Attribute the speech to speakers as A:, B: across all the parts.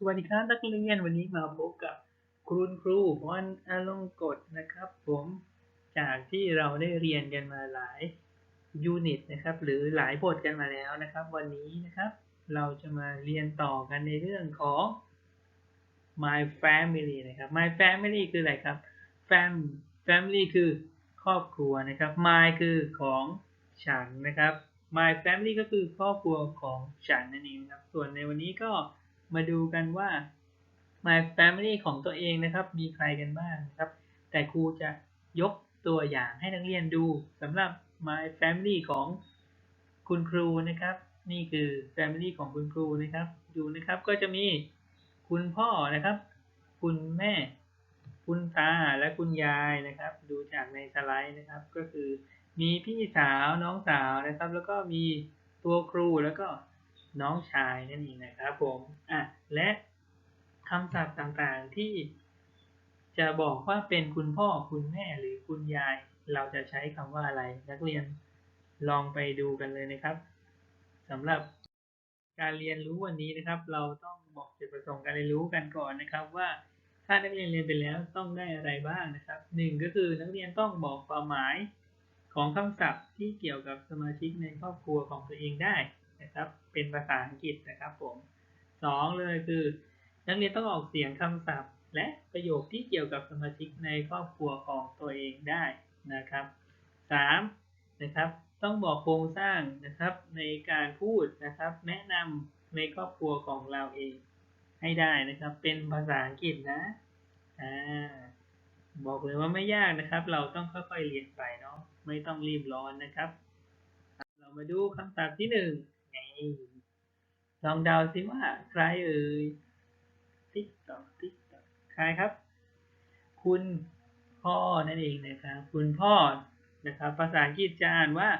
A: สวัสดีครับนักเรียนวันนี้มาพบกับคุณครูวันอลงกฎนะครับ ผมจากที่เราได้เรียนกันมาหลายยูนิตนะครับ หรือหลายบทกันมาแล้วนะครับ วันนี้นะครับ เราจะมาเรียนต่อกันในเรื่องของ my family นะครับ my family คืออะไรครับ fam family คือครอบครัวนะครับ my คือของฉันนะครับ my family ก็คือครอบครัวของฉันนั่นเองครับ ส่วนในวันนี้ก็ มาดูกันว่า my family ของตัวเองนะครับ มีใครกันบ้างครับ แต่ครูจะยกตัวอย่างให้นักเรียนดูสำหรับ my family ของคุณครูนะครับ นี่คือ family ของคุณครูนะครับ ดูนะครับก็จะมีคุณพ่อนะครับ คุณแม่ คุณตาและคุณยายนะครับ ดูจากในสไลด์นะครับ ก็คือมีพี่สาวน้องสาวนะครับ แล้วก็มีตัวครูแล้วก็ น้องชายนั่นเองนะครับผมอะและคำศัพท์ต่างๆที่จะบอกว่าเป็นคุณพ่อคุณแม่หรือคุณยาย เราจะใช้คำว่าอะไร นักเรียนลองไปดูกันเลยนะครับสำหรับการเรียนรู้วันนี้นะครับ เราต้องบอกจุดประสงค์การเรียนรู้กันก่อนนะครับ ว่าถ้านักเรียนเรียนไปแล้วต้องได้อะไรบ้างนะครับหนึ่งก็คือนักเรียนต้องบอกความหมายของคำศัพท์ที่เกี่ยวกับสมาชิกในครอบครัวของตัวเองได้นะครับ เป็นภาษาอังกฤษนะครับผมสองเลยคือ นักเรียนต้องออกเสียงคำศัพท์ และประโยคที่เกี่ยวกับสมาชิกในครอบครัวของตัวเองได้นะครับสามนะครับต้องบอกโครงสร้างนะครับในการพูดนะครับ แนะนำในครอบครัวของเราเองให้ได้นะครับ เป็นภาษาอังกฤษนะอ่าบอกเลยว่าไม่ยากนะครับ เราต้องค่อยๆเรียนไปเนาะไม่ต้องรีบร้อนนะครับ เรามาดูคำศัพท์ที่หนึ่ง ลองเดาซิว่าใครเอ่ยติ๊กตอกติ๊กตอกใครครับ คุณพ่อนั่นเองนะครับคุณพ่อนะครับ ภาษาอังกฤษจะอ่านว่า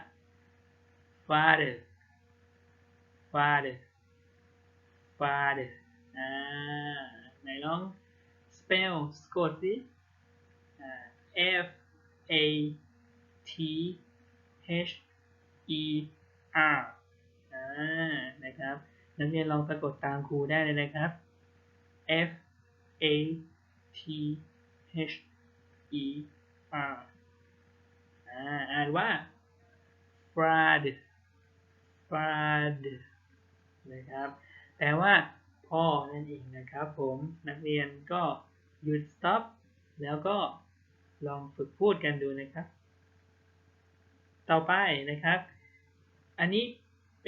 A: father father father อ่าไหนลอง spell สะกดสิ f a t h e r นะครับ นักเรียนลองสะกดตามครูได้เลยนะครับ F A T H E R อ่าอ่านว่า father father นะครับแต่ว่าพ่อนั่นเองนะครับผมนักเรียนก็หยุด stop แล้วก็ลองฝึกพูดกันดูนะครับ ต่อไปนะครับ อันนี้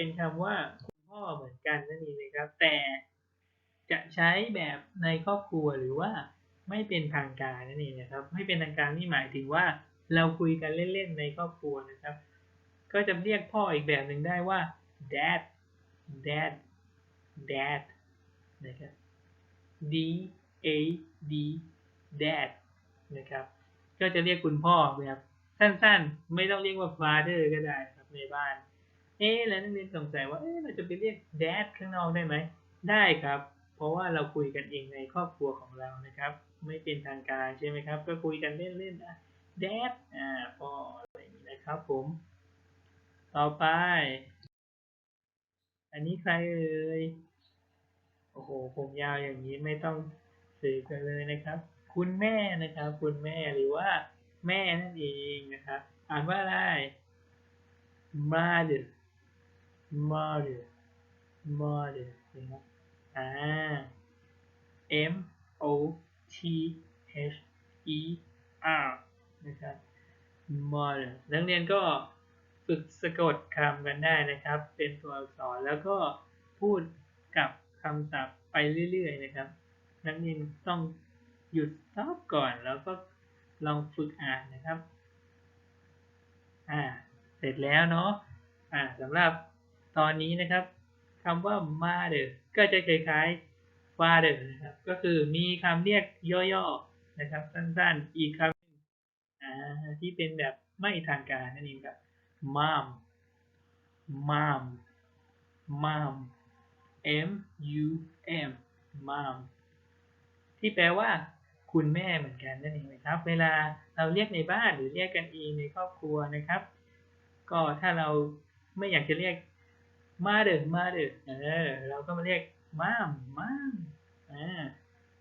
A: เป็นคำว่าคุณพ่อเหมือนกันนั่นเองนะครับ แต่จะใช้แบบในครอบครัวหรือว่าไม่เป็นทางการนั่นเองนะครับ ไม่เป็นทางการนี่หมายถึงว่าเราคุยกันเล่นๆในครอบครัวนะครับ ก็จะเรียกพ่ออีกแบบหนึ่งได้ว่า dad dad dad นะครับ d a d dad นะครับ ก็จะเรียกคุณพ่อแบบสั้นๆ ไม่ต้องเรียกว่า father ก็ได้ครับในบ้าน เอ๊แล้วนักเรียนสงสัยว่าเอ๊เราจะไปเรียก dad ข้างนอกได้ไหม ได้ครับ เพราะว่าเราคุยกันเองในครอบครัวของเรานะครับ ไม่เป็นทางการใช่ไหมครับ ก็คุยกันเล่นๆนะ dad อ่าพ่ออะไรอย่างนี้นะครับผม ต่อไป อันนี้ใครเอ่ย โอ้โห ผมยาวอย่างนี้ไม่ต้องสืบกันเลยนะครับ คุณแม่นะครับ คุณแม่หรือว่าแม่นั่นเองนะครับ อ่านว่าอะไร mother mother mother นะครับอ่า M O T H E R นะครับ mother นักเรียนก็ฝึกสะกดคำกันได้นะครับ เป็นตัวอักษรแล้วก็พูดกับคำศัพท์ไปเรื่อยๆนะครับ นักเรียนต้องหยุดซอบก่อนแล้วก็ลองฝึกอ่านนะครับ อ่า เสร็จแล้วเนาะ อ่าสำหรับ ตอนนี้นะครับคำว่า mother ก็จะคล้ายๆ father นะครับ ก็คือมีคำเรียกย่อๆนะครับ สั้นๆ อีกคำนึ่งอ่าที่เป็นแบบไม่ทางการนั่นเองครับ mom mom mom m u m mom ที่แปลว่าคุณแม่เหมือนกันนั่นเองนะครับ เวลาเราเรียกในบ้านหรือเรียกกันเองในครอบครัวนะครับ ก็ถ้าเราไม่อยากจะเรียก mother mother เออ เราก็มาเรียก mom mom อ่า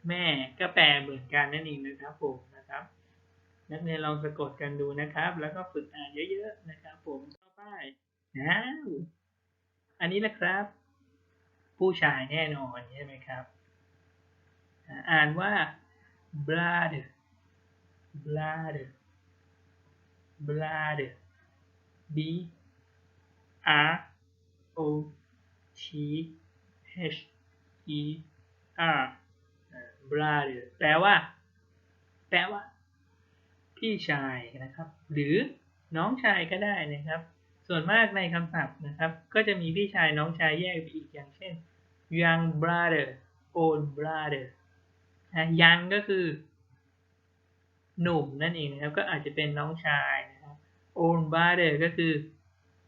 A: แม่ก็แปลเหมือนกันนั่นเองนะครับผมนะครับ นักเรียนลองสะกดกันดูนะครับ แล้วก็ฝึกอ่านเยอะๆนะครับ ผมต่อไปอ้าวอันนี้แหละครับ ผู้ชายแน่นอนใช่ไหมครับ อ่านว่า brother brother brother b r o t h e r อ่า brother แปลว่า แปลว่า พี่ชายนะครับ หรือน้องชายก็ได้นะครับ ส่วนมากในคำศัพท์นะครับ ก็จะมีพี่ชายน้องชายแยกไปอีกอย่างเช่น young brother old brother นะ young ก็คือ หนุ่มนั่นเองนะครับ ก็อาจจะเป็นน้องชายนะครับ old brother ก็คือ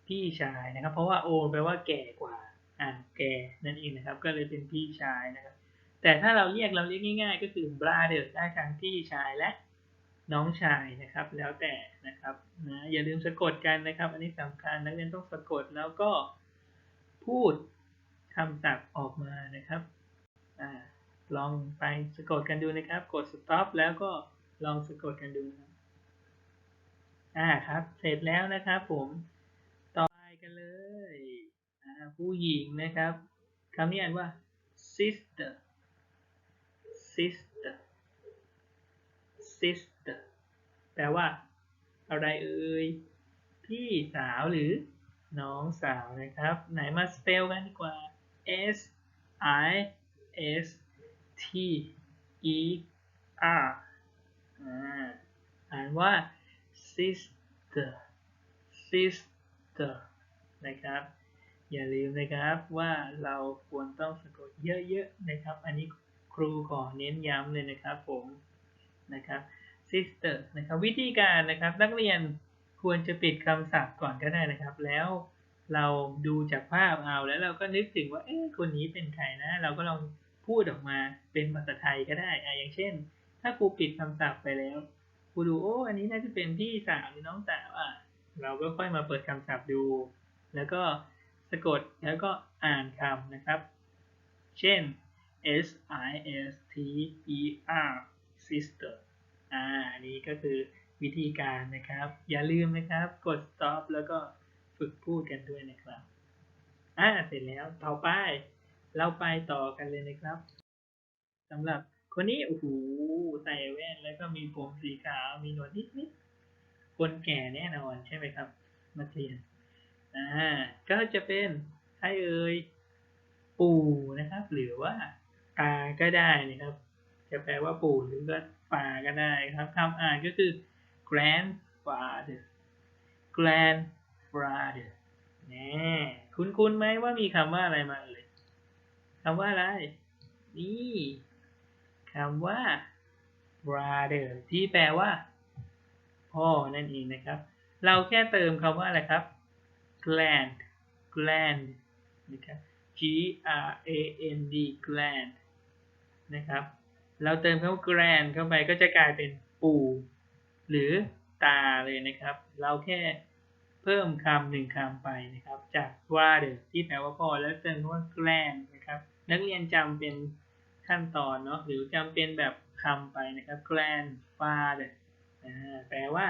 A: พี่ชายนะครับ เพราะว่า old แปลว่าแก่กว่าอ่าแก่นั่นเองนะครับ ก็เลยเป็นพี่ชายนะครับ แต่ถ้าเราเรียกเราเรียกง่าย ๆ ก็คือ brother ได้ทั้งพี่ชายและน้องชายนะครับ แล้วแต่นะครับนะอย่าลืมสะกดกันนะครับ อันนี้สำคัญนักเรียนต้องสะกดแล้วก็พูดคำศัพท์ออกมานะครับอ่าลองไปสะกดกันดูนะครับ กด stop แล้วก็ลองสะกดกันดูนะครับอ่าครับ เสร็จแล้วนะครับผม กันเลยผู้หญิงนะครับคำนี้อ่านว่า sister sister sister แปลว่า อะไรเอ่ยพี่สาวหรือน้องสาวนะครับ ไหนมาสเปลกันดีกว่า S I S T E R อ่านว่า sister sister นะครับ อย่าลืมนะครับว่าเราควรต้องสะกดเยอะๆนะครับ อันนี้ครูขอเน้นย้ำเลยนะครับผมนะครับ sister นะครับวิธีการนะครับนักเรียนควรจะปิดคำศัพท์ก่อนก็ได้นะครับ แล้วเราดูจากภาพเอาแล้วเราก็นึกถึงว่าเอ๊ะคนนี้เป็นใครนะ เราก็ลองพูดออกมาเป็นภาษาไทยก็ได้อะอย่างเช่น ถ้าครูปิดคำศัพท์ไปแล้วครูดูโอ้อันนี้น่าจะเป็นพี่สาวหรือน้องสาวอะเราก็ค่อยมาเปิดคำศัพท์ดู แล้วก็สะกดแล้วก็อ่านคำนะครับ เช่น S I S T E R sister อ่าอันนี้ก็คือวิธีการนะครับ อย่าลืมนะครับ กด stop แล้วก็ฝึกพูดกันด้วยนะครับ อ่า เสร็จแล้วต่อไป เราไปต่อกันเลยนะครับสำหรับคนนี้โอ้โหใส่แว่นแล้วก็มีผมสีขาวมีหนวดนิดๆคนแก่แน่นอนใช่ไหมครับนักเรียน อ่าก็จะเป็นใครเอ่ยปู่นะครับ หรือว่าตาก็ได้นะครับ จะแปลว่าปู่หรือว่าป่าก็ได้ครับคำอ่านก็คือ grandfather grandfather แน่คุ้นๆไหมว่ามีคำว่าอะไรมาเอ่ยคำว่าอะไร นี่คำว่า brother ที่แปลว่าพ่อนั่นเองนะครับ เราแค่เติมคำว่าอะไรครับ grand grand นะครับ G R A N D grand นะครับ เราเติมคำว่า grand เข้าไปก็จะกลายเป็นปูหรือตาเลยนะครับ เราแค่เพิ่มคำหนึ่งคำไปนะครับ จาก father ที่แปลว่าพ่อแล้วเติมคำว่า grand นะครับ นักเรียนจำเป็นขั้นตอนเนาะหรือจำเป็นแบบคำไปนะครับ grandfather อ่าแปลว่า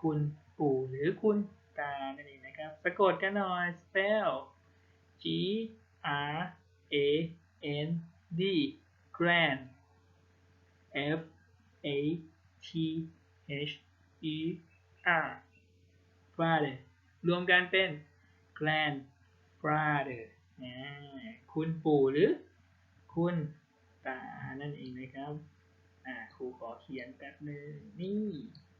A: คุณปู่หรือคุณ ตานั่นเองนะครับสะกดกันหน่อย spell G R A N D grand F A T H E R father รวมกันเป็น grandfather คุณปู่หรือคุณตา นั่นเองนะครับครูขอเขียนแป๊บนึงนี่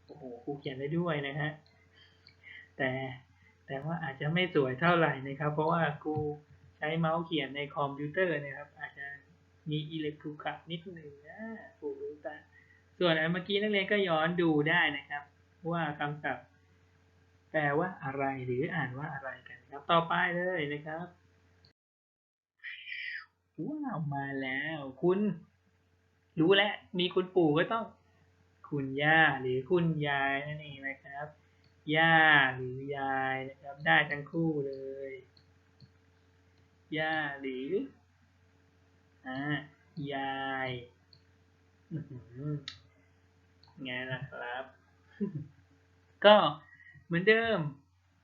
A: โอ้โห ครูเขียนได้ด้วยนะฮะ แต่ แต่ว่าอาจจะไม่สวยเท่าไหร่นะครับ เพราะว่าครูใช้เมาส์เขียนในคอมพิวเตอร์นะครับ อาจจะมีอิเล็กทรขัดนิดหนึ่งนะครูรู้ต่ส่วนอันเมื่อกี้นักเรียนก็ย้อนดูได้นะครับ ว่าคำศัพท์แปลว่าอะไรหรืออ่านว่าอะไรกันครับต่อไปเลยนะครับว้าวมาแล้ว คุณ รู้แล้วมีคุณปู่ก็ต้อง คุณย่าหรือคุณยายนั่นเองนะครับ ย่าหรือยายนะครับ ได้ทั้งคู่เลย ย่าหรืออ่ายายอื้อหือไงล่ะครับ ก็เหมือนเดิม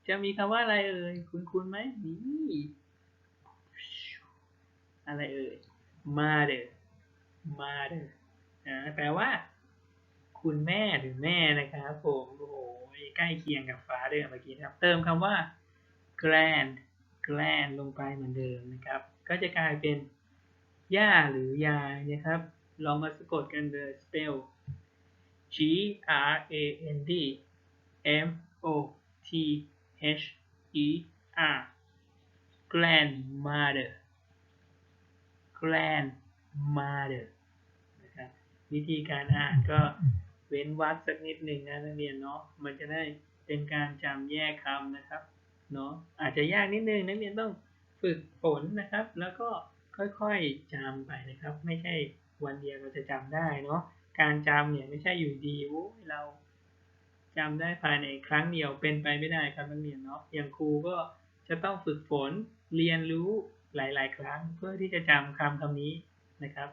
A: จะมีคำว่าอะไรเอ่ย คุณคุณไหมนี่อะไรเอ่ย mother mother อ่าแปลว่า คุณแม่หรือแม่นะครับผมโอ้โหใกล้เคียงกับ father เมื่อกี้นะครับ เติมคำว่า grand grand ลงไปเหมือนเดิมนะครับ ก็จะกลายเป็นย่าหรือยายนะครับ ลองมาสะกดกันเลย spell G R A N D M O T H E R grandmother grandmother นะครับวิธีการอ่านก็ เว้นวรรคสักนิดหนึ่งนะนักเรียนเนาะมันจะได้เป็นการจำแยกคำนะครับเนาะอาจจะยากนิดนึงนักเรียนต้องฝึกฝนนะครับ แล้วก็ค่อยๆจำไปนะครับ ไม่ใช่วันเดียวเราจะจำได้เนาะการจำเนี่ยไม่ใช่อยู่ดีโอ้เราจำได้ภายในครั้งเดียวเป็นไปไม่ได้ครับนักเรียนเนาะอย่างครูก็จะต้องฝึกฝนเรียนรู้หลาย ๆ ครั้งเพื่อที่จะจำคำคำนี้นะครับ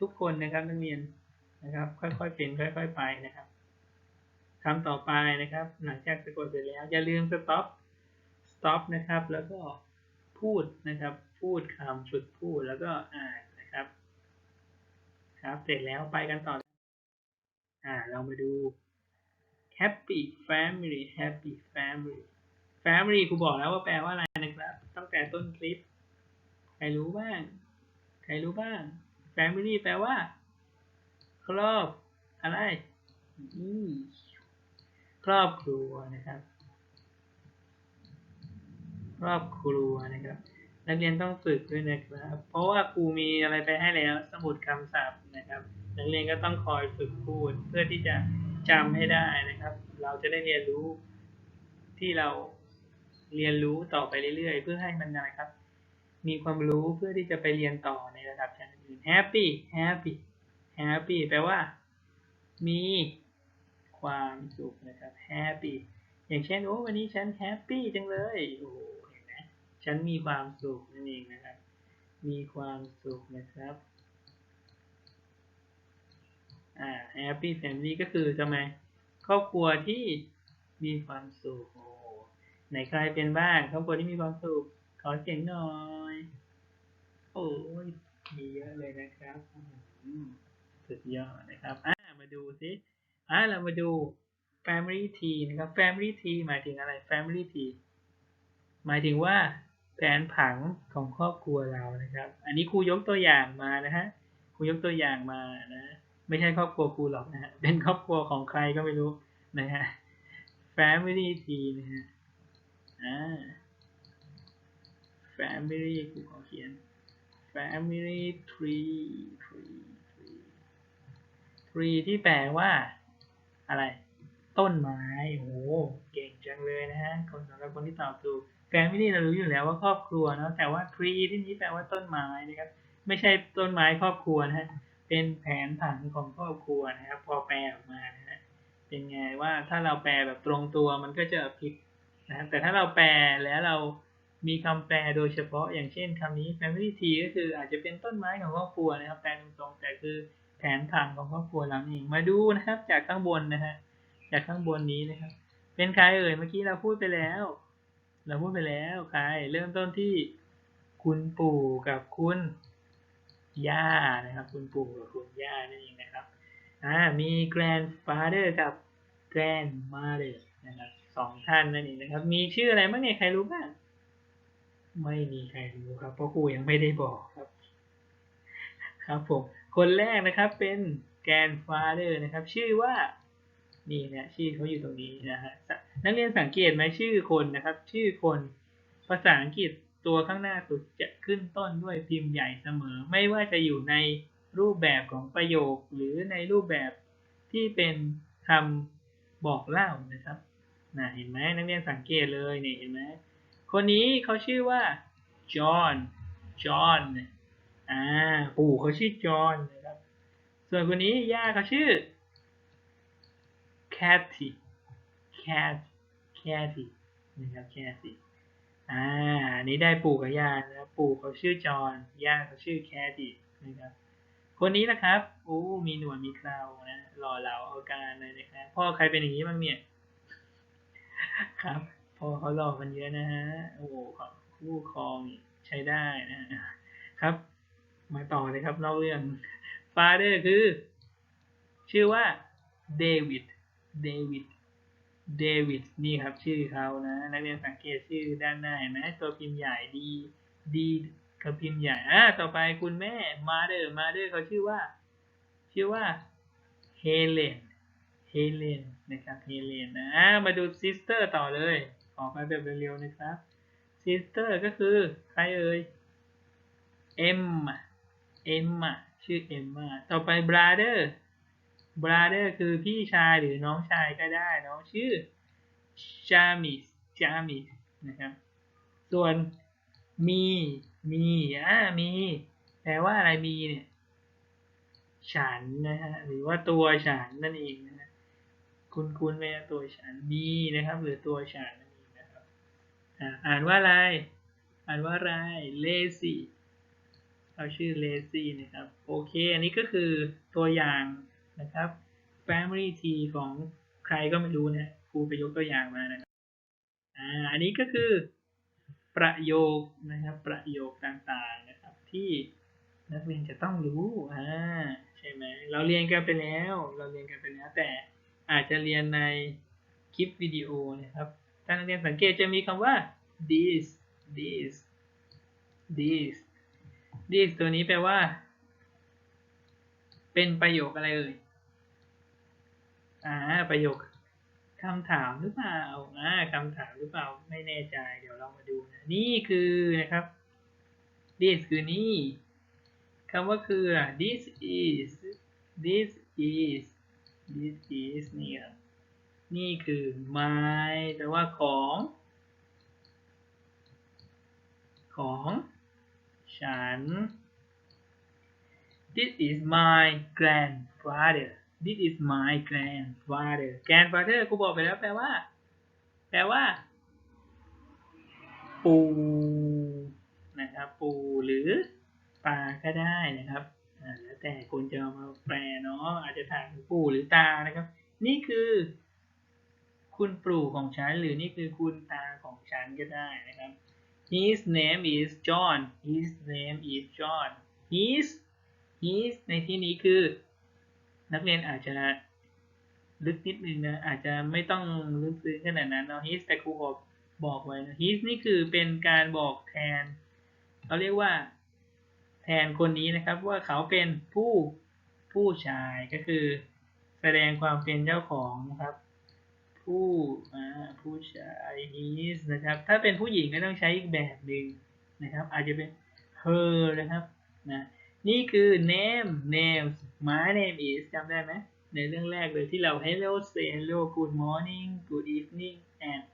A: ทุกคนนะครับนักเรียน นะครับ ค่อยๆเป็นค่อย ๆ ไปนะครับคำต่อไปนะครับ หลังจากสะกดเสร็จแล้วอย่าลืม stop stop นะครับ แล้วก็พูดนะครับ พูดคำฝึกพูดแล้วก็อ่านนะครับ ครับเสร็จแล้วไปกันต่อ อ่า เรามาดู happy family happy family family ครูบอกแล้วว่าแปลว่าอะไรนะครับ ตั้งแต่ต้นคลิป ใครรู้บ้าง ใครรู้บ้าง family แปลว่า ครอบอะไรครอบครัวนะครับ ครอบครัวนะครับ นักเรียนต้องฝึกด้วยนะครับ เพราะว่าครูมีอะไรไปให้แล้ว สมุดคำศัพท์นะครับ นักเรียนก็ต้องคอยฝึกพูดเพื่อที่จะจำให้ได้นะครับ เราจะได้เรียนรู้ที่เราเรียนรู้ต่อไปเรื่อยๆ เพื่อให้มันอะไรครับ มีความรู้เพื่อที่จะไปเรียนต่อในระดับชั้นอื่น happy happy happy แปลว่า มีความสุขนะครับ happy อย่างเช่นโอ้วันนี้ฉัน happy จังเลยโอ้เห็นไหมฉันมีความสุขนั่นเองนะครับ มีความสุขนะครับอ่า happy family ก็คือทำไมครอบครัวที่มีความสุขโอ้ไหนใครเป็นบ้างครอบครัวที่มีความสุขขอเสียงหน่อย โอ้ยมีเยอะเลยนะครับอืม สุดยอดนะครับอ่ามาดูสิอ่าเรามาดู family tree นะครับ family tree หมายถึงอะไร family tree หมายถึงว่าแผนผังของครอบครัวเรานะครับ อันนี้ครูยกตัวอย่างมานะฮะครูยกตัวอย่างมานะ ไม่ใช่ครอบครัวครูหรอกนะฮะเป็นครอบครัวของใครก็ไม่รู้นะฮะ family tree นะฮะอ่า family ครูขอเขียน family tree tree tree tree ที่แปลว่า อะไร ต้นไม้โอ้โหเก่งจังเลยนะฮะคนสำหรับคนที่ตอบถูก family เรารู้อยู่แล้วว่าครอบครัวเนาะแต่ว่า tree ที่นี้แปลว่าต้นไม้นะครับ ไม่ใช่ต้นไม้ครอบครัวนะฮะเป็นแผนผังของครอบครัวนะครับ พอแปลออกมานะฮะเป็นไงว่าถ้าเราแปลแบบตรงตัวมันก็จะผิดนะแต่ถ้าเราแปลแล้วเรามีคำแปลโดยเฉพาะอย่างเช่นคำนี้ family tree ก็คืออาจจะเป็นต้นไม้ของครอบครัวนะครับ แปลตรงๆแต่คือ แผนผังของครอบครัวเราเองมาดูนะครับ จากข้างบนนะฮะจากข้างบนนี้นะครับ เป็นใครเอ่ยเมื่อกี้เราพูดไปแล้ว เราพูดไปแล้วใครเริ่มต้นที่คุณปู่กับคุณย่านะครับ คุณปู่กับคุณย่านั่นเองนะครับอ่ามี grandfather กับ grandmother นะครับสองท่านนั่นเองนะครับ มีชื่ออะไรบ้างเนี่ยใครรู้บ้างไม่มีใครรู้ครับเพราะครูยังไม่ได้บอกครับ ครับผม คนแรกนะครับเป็น grandfather นะครับ ชื่อว่านี่เนี่ยชื่อเขาอยู่ตรงนี้นะฮะนักเรียนสังเกตไหมชื่อคนนะครับ ชื่อคนภาษาอังกฤษตัวข้างหน้าสุดจะขึ้นต้นด้วยพิมพ์ใหญ่เสมอ ไม่ว่าจะอยู่ในรูปแบบของประโยค หรือในรูปแบบที่เป็นคำบอกเล่านะครับนะเห็นไหมนักเรียนสังเกตเลยนี่เห็นไหมคนนี้เขาชื่อว่าจอห์นจอห์น อ่าปู่เขาชื่อจอห์นนะครับ ส่วนคนนี้ย่าเขาชื่อ Cathy cat Cathy นะครับ Cathy อ่าอันนี้ได้ปู่กับย่านะปู่เขาชื่อจอห์นย่าเขาชื่อ Cathy นะครับคนนี้นะครับโอ้มีหนวดมีเครานะหล่อเหลาเอาการเลยนะครับพ่อใครเป็นอย่างนี้บ้างเนี่ยครับพ่อเขาหล่อกันเยอะนะฮะโอ้คู่ครองใช้ได้นะครับ มาต่อเลยครับเล่าเรื่องฟาเดอร์คือ ชื่อว่าเดวิดเดวิดเดวิดนี่ครับชื่อเขานะนักเรียนสังเกตชื่อด้านหน้าเห็นไหมตัวพิมพ์ใหญ่ดีดีกับพิมพ์ใหญ่อ่าต่อไปคุณแม่มาเดอร์มาเดอร์เขาชื่อว่า ชื่อว่าเฮเลนเฮเลนนะครับเฮเลนนะอ่ามาดูซิสเตอร์ต่อเลยขอไปแบบเร็วๆนะครับซิสเตอร์ก็คือใครเอ่ยเอ็ม เอ็มมาชื่อเอ็มมาต่อไปบราเดอร์บราเดอร์คือพี่ชายหรือน้องชายก็ได้น้องชื่อจามิสจามิสนะครับ ส่วนมีมีอ่ามีแปลว่าอะไรมีเนี่ยฉันนะฮะหรือว่าตัวฉันนั่นเองนะฮะคุณคุณไหมตัวฉันมีนะครับ หรือตัวฉันนั่นเองนะครับอ่านว่าอะไร อ่านว่าอะไรเลซี่ เราชื่อเลซี่นะครับ โอเค อันนี้ก็คือตัวอย่างนะครับ family t ของใครก็ไม่รู้นะครูไปยกตัวอย่างมานะครับอ่าอันนี้ก็คือประโยคนะครับ ประโยคต่างๆนะครับ ที่นักเรียนจะต้องรู้อ่าใช่ไหมเราเรียนกันไปแล้ว เราเรียนกันไปแล้วแต่อาจจะเรียนในคลิปวิดีโอนะครับถ้านักเรียนสังเกตจะมีคำว่า this this this this ตัวนี้แปลว่า เป็นประโยคอะไรเอ่ยอ่าประโยคคำถามหรือเปล่าอ่าคำถามหรือเปล่าไม่แน่ใจ เดี๋ยวเรามาดูนะนี่คือนะครับ this คือนี่คำว่าคืออะ this is this is this is นี่ครับนี่คือ my แปลว่าของ ของ ฉัน This is my grandfather This is my grandfather grandfather กูบอกไปแล้วแปลว่า แปลว่า ปู่นะครับ ปู่หรือตาก็ได้นะครับแล้วแต่คุณจะมาแปลเนาะอาจจะถามปู่หรือตานะครับ นี่คือ คุณปู่ของฉันหรือนี่คือคุณตาของฉันก็ได้นะครับ His name is John His name is John His his ในที่นี้คือ นักเรียนอาจจะลึกนิดนึงนะอาจจะไม่ต้องลึกซึ้งขนาดนั้นเนาะ his แต่ครูบอกบอกไว้นะ his นี่คือเป็นการบอกแทนเขาเรียกว่า แทนคนนี้นะครับว่าเขาเป็นผู้ผู้ชายก็คือแสดงความเป็นเจ้าของนะครับ ผู้ผู้ชาย his นะครับ ถ้าเป็นผู้หญิงก็ต้องใช้อีกแบบหนึ่งนะครับ อาจจะเป็น her นะครับนะนี่คือ name names my name is จำได้ไหมในเรื่องแรกเลยที่เรา hello say hello good morning good evening and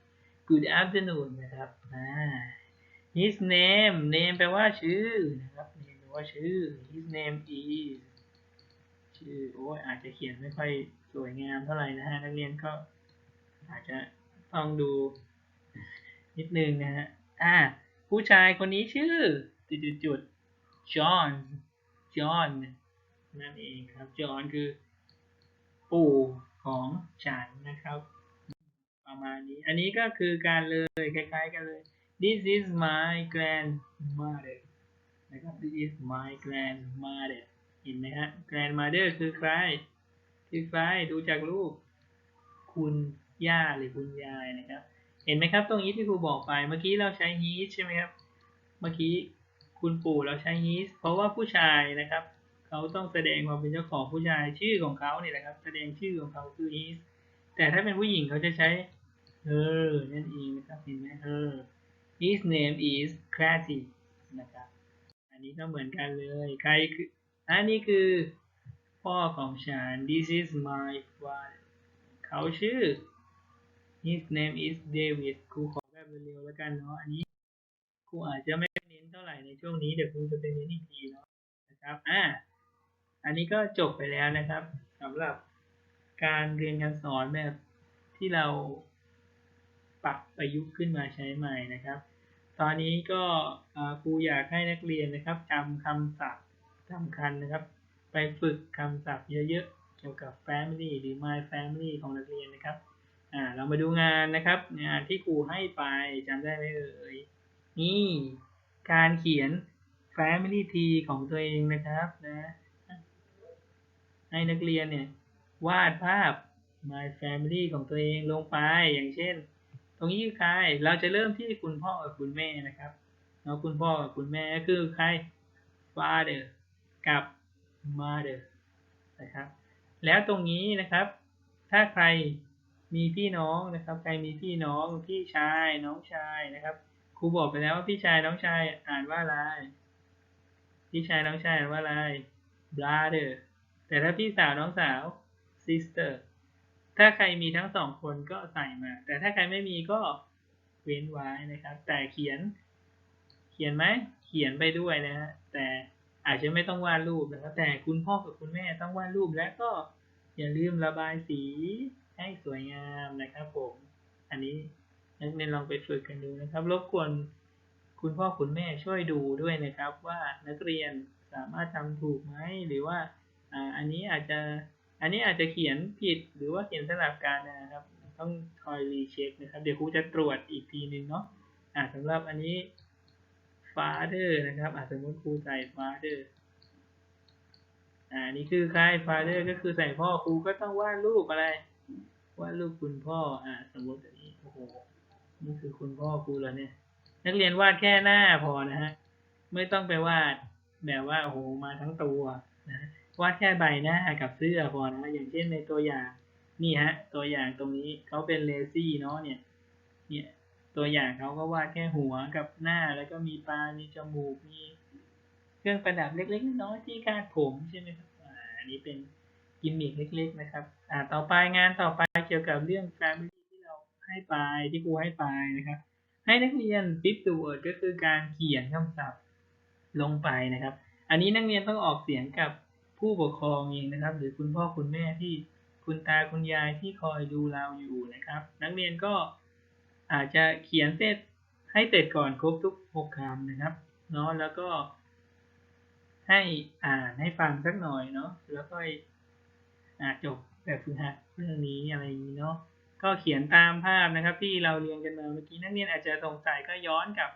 A: good afternoon นะครับอ่ his name name แปลว่าชื่อนะครับ name แปลว่าชื่อ his name is ชื่อ โอ้ยอาจจะเขียนไม่ค่อยสวยงามเท่าไหร่นะฮะ นักเรียนก็ อาจจะต้องดูนิดนึงนะฮะอ่าผู้ชายคนนี้ชื่อจุดๆ John John นั่นเองครับ John คือปู่ของฉันนะครับ ประมาณนี้ อันนี้ก็คือการเลยคล้ายๆกันเลย This is my grandmother นะครับ This is my grandmother เห็นไหมฮะ grandmother คือใคร คือใครดูจากรูป คุณ ย่าหรือคุณยายนะครับ เห็นไหมครับตรงนี้ที่ครูบอกไปเมื่อกี้เราใช้ his ใช่ไหมครับ เมื่อกี้คุณปู่เราใช้ his เพราะว่าผู้ชายนะครับเขาต้องแสดงความเป็นเจ้าของผู้ชายชื่อของเขาเนี่ยนะครับ แสดงชื่อของเขาคือ his แต่ถ้าเป็นผู้หญิงเขาจะใช้ her นั่นเองนะครับเห็นไหม her his name is Cathy นะครับ อันนี้ก็เหมือนกันเลยใครคืออันนี้คือพ่อของฉัน this is my father เขาชื่อ his name is David ครูขอแบบเร็วๆแล้วกันเนาะ อันนี้ครูอาจจะไม่เน้นเท่าไหร่ในช่วงนี้ เดี๋ยวครูจะไปเน้นอีกทีเนาะนะครับ อ่า อันนี้ก็จบไปแล้วนะครับสำหรับการเรียนการสอนแบบที่เราปรับประยุกต์ขึ้นมาใช้ใหม่นะครับ ตอนนี้ก็ครูอยากให้นักเรียนนะครับจำคำศัพท์สำคัญนะครับ ไปฝึกคำศัพท์เยอะๆเกี่ยวกับ family หรือ my family ของนักเรียนนะครับ อ่าเรามาดูงานนะครับ งานที่ครูให้ไปจำได้ไหมเอ่ยนี่การเขียน family tree ของตัวเองนะครับนะให้นักเรียนเนี่ยวาดภาพ my family ของตัวเองลงไปอย่างเช่น ตรงนี้คือใครเราจะเริ่มที่คุณพ่อกับคุณแม่นะครับเนาคุณพ่อกับคุณแม่ก็คือใคร father กับ mother นะครับ แล้วตรงนี้นะครับ ถ้าใคร มีพี่น้องนะครับ ใครมีพี่น้องพี่ชายน้องชายนะครับครูบอกไปแล้วว่าพี่ชายน้องชายอ่านว่าอะไร พี่ชายน้องชายอ่านว่าอะไร brother แต่ถ้าพี่สาวน้องสาว sister ถ้าใครมีทั้งสองคนก็ใส่มา แต่ถ้าใครไม่มีก็เว้นไว้นะครับ แต่เขียน เขียนไหม เขียนไปด้วยนะฮะ แต่อาจจะไม่ต้องวาดรูปนะครับ แต่คุณพ่อกับคุณแม่ต้องวาดรูปและก็อย่าลืมระบายสี ให้สวยงามนะครับ ผม อันนี้นักเรียนลองไปฝึกกันดูนะครับ รบกวนคุณพ่อคุณแม่ช่วยดูด้วยนะครับ ว่านักเรียนสามารถทำถูกไหมหรือว่าอ่าอันนี้อาจจะอันนี้อาจจะเขียนผิดหรือว่าเขียนสลับกันนะครับ ต้องคอยรีเช็คนะครับ เดี๋ยวครูจะตรวจอีกทีหนึ่งเนาะอ่าสำหรับอันนี้ father นะครับอ่าสมมติครูใส่ father อ่านี่คือใคร father ก็คือใส่พ่อครูก็ต้องวาดรูปอะไร วาดรูปคุณพ่อ อ่าสมมติอันนี้โอ้โหนี่คือคุณพ่อครูแล้วเนี่ย นักเรียนวาดแค่หน้าพอนะฮะ ไม่ต้องไปวาดแบบว่าโอ้โหมาทั้งตัวนะวาดแค่ใบหน้ากับเสื้อพอนะอย่างเช่นในตัวอย่างนี่ฮะ ตัวอย่างตรงนี้เขาเป็นเลซี่เนาะเนี่ย เนี่ยตัวอย่างเขาก็วาดแค่หัวกับหน้าแล้วก็มีตา มีจมูก มีเครื่องประดับเล็กๆน้อยๆที่คาดผมใช่ไหมครับ อ่าอันนี้เป็นกิมมิคเล็ก ๆ นะครับ อ่า ต่อไปงานต่อไป เกี่ยวกับเรื่อง family ที่เราให้ไปที่ครูให้ไปนะครับ ให้นักเรียน flip the word ก็คือการเขียนคำศัพท์ลงไปนะครับ อันนี้นักเรียนต้องออกเสียงกับผู้ปกครองเองนะครับ หรือคุณพ่อคุณแม่ที่คุณตาคุณยายที่คอยดูเราอยู่นะครับ นักเรียนก็อาจจะเขียนเสร็จให้เสร็จก่อนครบทุกหกคำนะครับเนาะแล้วก็ ให้อ่านให้ฟังสักหน่อยเนาะแล้วก็อ่าจบแบบฝึกหัด รื่องนี้อะไรอย่างนี้เนาะก็เขียนตามภาพนะครับ ที่เราเรียนกันมาเมื่อกี้นักเรียนอาจจะสงสัยก็ย้อนกลับ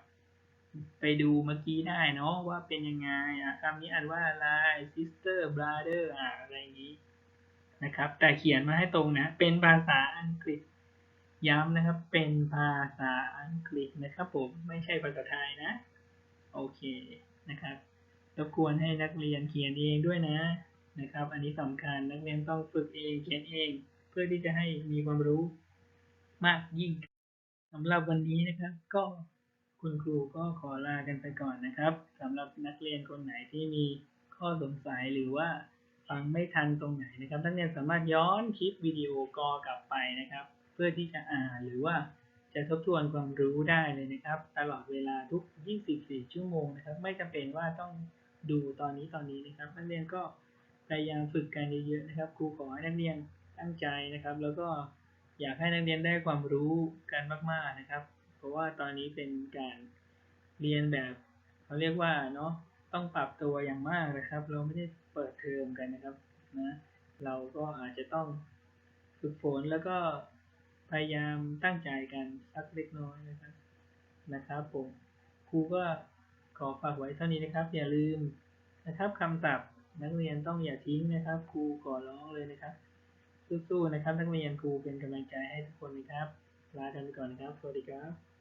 A: ไปดูเมื่อกี้ได้เนาะว่าเป็นยังไงอะคำนี้อ่านว่าอะไร sister brother อะอะไรอย่างนี้นะครับ แต่เขียนมาให้ตรงนะ เป็นภาษาอังกฤษ ย้ำนะครับ เป็นภาษาอังกฤษนะครับผมไม่ใช่ภาษาไทยนะ โอเคนะครับรบกวนให้นักเรียนเขียนเองด้วยนะนะครับ อันนี้สำคัญนักเรียนต้องฝึกเองเขียนเอง พื่อที่จะให้มีความรู้มากยิ่งสำหรับวันนี้นะครับ ก็คุณครูก็ขอลากันไปก่อนนะครับสำหรับนักเรียนคนไหนที่มีข้อสงสัยหรือว่าฟังไม่ทันตรงไหนนะครับนักเรียนสามารถย้อนคลิปวิดีโอกอลกลับไปนะครับ เพื่อที่จะอ่านหรือว่าจะทบทวนความรู้ได้เลยนะครับ ตลอดเวลาทุก 24 ชั่วโมงนะครับ ไม่จำเป็นว่าต้องดูตอนนี้ตอนนี้นะครับ นักเรียนก็พยายามฝึกกันเยอะๆนะครับ ครูขอให้นักเรียน ตั้งใจนะครับ แล้วก็อยากให้นักเรียนได้ความรู้กันมาก ๆนะครับ เพราะว่าตอนนี้เป็นการเรียนแบบเขาเรียกว่าเนาะต้องปรับตัวอย่างมากนะครับ เราไม่ได้เปิดเทอมกันนะครับนะเราก็อาจจะต้องฝึกฝนแล้วก็พยายามตั้งใจกันสักเล็กน้อยนะครับนะครับผมครูก็ขอฝากไว้เท่านี้นะครับ อย่าลืมนะครับคำศัพท์นักเรียนต้องอย่าทิ้งนะครับครูขอร้องเลยนะครับ สู้ๆนะครับนักเรียนครูเป็นกำลังใจให้ทุกคนนะครับลากันไปก่อนนะครับ สวัสดีครับ